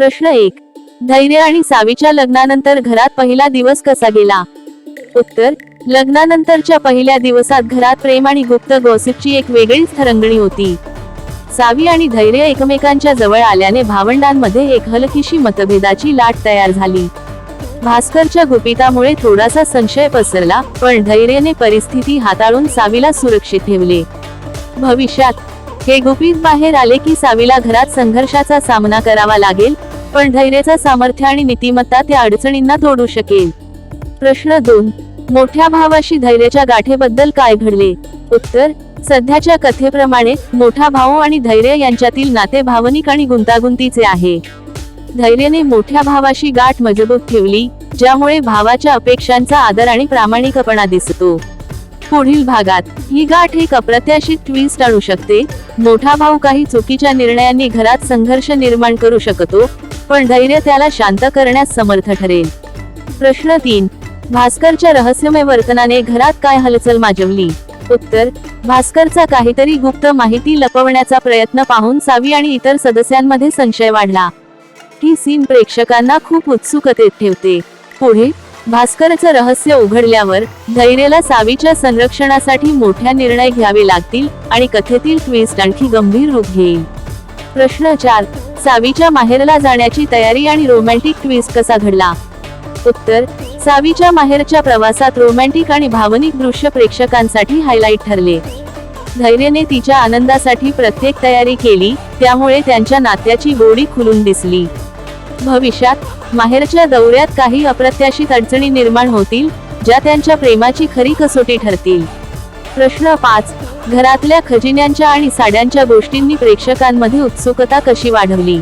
प्रश्न एक. धैर्य आणि सावीच्या लग्नानंतर घरात पहिला दिवस कसा गेला? उत्तर. लग्नानंतरच्या पहिल्या दिवसात घरात प्रेम आणि गुप्त गॉसिपची एक वेगळीच थरंगणी होती. सावी आणि धैर्य एकमेकांच्या जवळ आल्याने भावंडांमध्ये एक हलकीशी मतभेदाची लाट तयार झाली. भास्करच्या गुपितामुळे थोडासा संशय पसरला पण धैर्यने परिस्थिती हाताळून सावीला सुरक्षित ठेवले. भविष्यात हे गुपित बाहेर आले की सावीला घरात संघर्षाचा सामना करावा लागेल पण धैर्याचा सामर्थ्य आणि नीतिमत्ता त्या अडचणींना तोडू शकेल. प्रश्न दोन मोठ्या भावाशी धैर्याच्या गाठेबद्दल काय घडले? उत्तर सध्याच्या कथेप्रमाणे मोठा भाऊ आणि धैर्य यांच्यातील नाते भावनिक आणि गुंतागुंतीचे आहे. धैर्याने मोठ्या भावाशी गाठ मजबूत ठेवली ज्यामुळे भावाच्या अपेक्षांचा आदर आणि प्रामाणिकपणा दिसतो. पुढील भागात ही गाठ एक अप्रत्याशित ट्विस्ट आणू शकते. मोठा भाऊ काही चुकीच्या निर्णयांनी घरात संघर्ष निर्माण करू शकतो पण धैर्य त्याला शांत करण्यास समर्थ ठरेल. प्रश्न तीन भास्करच्या रहस्यमय वर्तनाने घरात काय हलचल माजवली? उत्तर भास्करचा काहीतरी गुप्त माहिती लपवण्याचा प्रयत्न पाहून सावी आणि इतर सदस्यांमध्ये संशय वाढला. ही सीन प्रेक्षकांना खूप उत्सुकतेत ठेवते. पुढे भास्करचं रहस्य उघडल्यावर धैर्यला सावीच्या संरक्षणासाठी मोठ्या निर्णय घ्यावे लागतील आणि कथेतील ट्विस्ट आणखी गंभीर रूप घेईल. प्रश्न चार सावीच्या माहेरला जाण्याची तयारी आणि रोमॅन्टिक ट्विस्ट कसा घडला? उत्तर सावीच्या माहेरच्या प्रवासात रोमॅन्टिक आणि भावनिक दृश्य प्रेक्षकांसाठी हायलाइट ठरले. धैर्यने तिच्या आनंदासाठी प्रत्येक तयारी केली त्यामुळे त्यांच्या नात्याची गोडी खुलून दिसली. भविष्यात माहेरच्या दौऱ्यात काही अप्रत्याशित अडचणी निर्माण होतील ज्या त्यांच्या प्रेमाची खरी कसोटी ठरतील. प्रश्न पाच. घरातल्या खजिन्यांच्या आणि साड्यांच्या गोष्टींनी प्रेक्षकांमध्ये उत्सुकता कशी वाढवली?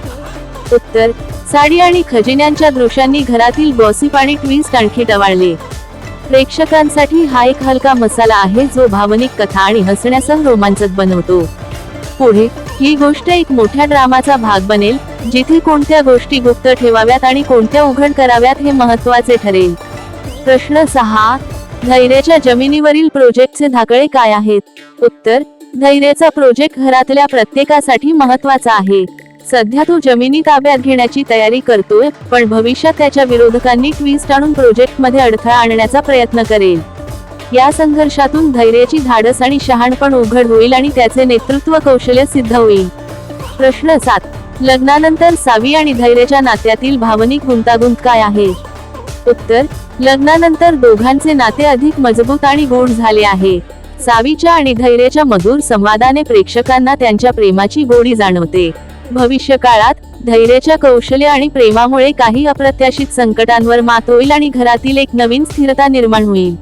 उत्तर. साडी आणि खजिन्यांच्या दृश्यांनी घरातील गॉसिप आणि ट्विस्ट आणखी टवाळले. प्रेक्षकांसाठी हा एक हलका मसाला आहे जो भावनिक कथा आणि हसण्यासह रोमांचक बनवतो. पुढे ही गोष्ट एक मोठ्या ड्रामाचा भाग बनेल जिथे कोणत्या गोष्टी गुप्त ठेवाव्यात आणि कोणत्या उघड कराव्यात हे महत्त्वाचे ठरेल. प्रश्न सहा. धैर्याच्या जमिनीवरील प्रोजेक्टचे धाकळे काय आहेत? उत्तर धैर्याचा प्रोजेक्ट घरातल्या प्रत्येकासाठी महत्त्वाचा आहे. सध्या तो जमिनी ताब्यात घेण्याची तयारी करतोय पण भविष्यात त्याच्या विरोधकांनी ट्विस्ट आणून प्रोजेक्टमध्ये अडथळा आणण्याचा प्रयत्न करेल. या संघर्षातून धैर्याची धाडस आणि शहाणपण उघड होईल आणि त्याचे नेतृत्व कौशल्य सिद्ध होईल. प्रश्न सात लग्नानंतर सावी आणि धैर्याच्या नात्यातील भावनिक गुंतागुंत काय आहे? उत्तर लग्नानंतर दोघांचे नाते अधिक मजबूत आणि गोड झाले आहे. सावीच्या आणि धैर्याच्या मधुर संवादाने प्रेक्षकांना त्यांच्या प्रेमाची गोडी जाणवते. भविष्य काळात धैर्याच्या कौशल्य आणि प्रेमामुळे काही अप्रत्याशित संकटांवर मात होईल आणि घरातील एक नवीन स्थिरता निर्माण होईल.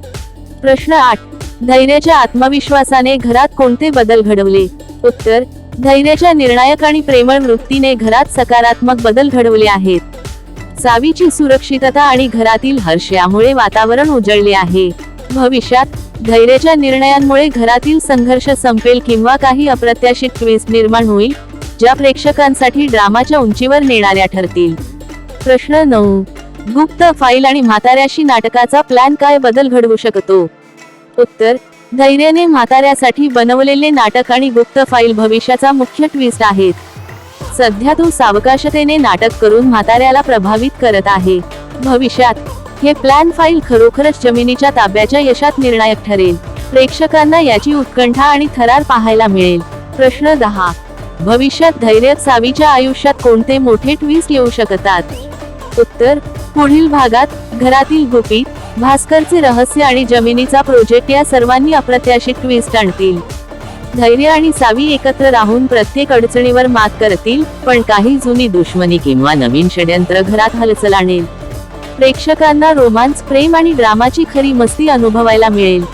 प्रश्न आठ धैर्याच्या आत्मविश्वासाने घरात कोणते बदल घडवले? उत्तर धैर्याच्या निर्णायक आणि प्रेमळ वृत्तीने घरात सकारात्मक बदल घडवले आहेत. चावीची सुरक्षितता आणि घरातील हर्ष यामुळे वातावरण उजळले आहे. भविष्यात धैर्याच्या निर्णयांमुळे घरातील संघर्ष संपेल किंवा काही अप्रत्याशित ट्विस्ट निर्माण होईल ज्या प्रेक्षकांसाठी ड्रामाच्या उंचीवर नेणाऱ्या ठरतील. प्रश्न नऊ. गुप्त फाईल आणि म्हाताऱ्याशी नाटकाचा प्लॅन काय बदल घडवू शकतो? उत्तर. धैर्याने म्हाताऱ्यासाठी बनवलेले नाटक आणि गुप्त फाईल भविष्याचा मुख्य ट्विस्ट आहेत. सध्या तो सावकाशतेने नाटक करून म्हाताऱ्याला प्रभावित करत आहे. भविष्यात हे प्लॅन फाईल खरोखरच जमिनीच्या ताब्याच्या यशात निर्णायक ठरेल. प्रेक्षकांना याची उत्कंठा आणि थरार पाहायला मिळेल. प्रश्न दहा. भविष्यात धैर्य सावीच्या आयुष्यात कोणते मोठे ट्विस्ट येऊ शकतात? उत्तर. पुढील भागात घरातील गुपित भास्करचे रहस्य आणि जमिनीचा प्रोजेक्ट या सर्वांनी अप्रत्याशित ट्विस्ट आणतील. धैर्य आणि सावी एकत्र राहून प्रत्येक अडचणीवर मात करतील पण काही जुनी दुश्मनी किंवा नवीन षड्यंत्र घरात हलचल आणेल. प्रेक्षकांना रोमांस प्रेम आणि ड्रामाची खरी मस्ती अनुभवायला मिळेल.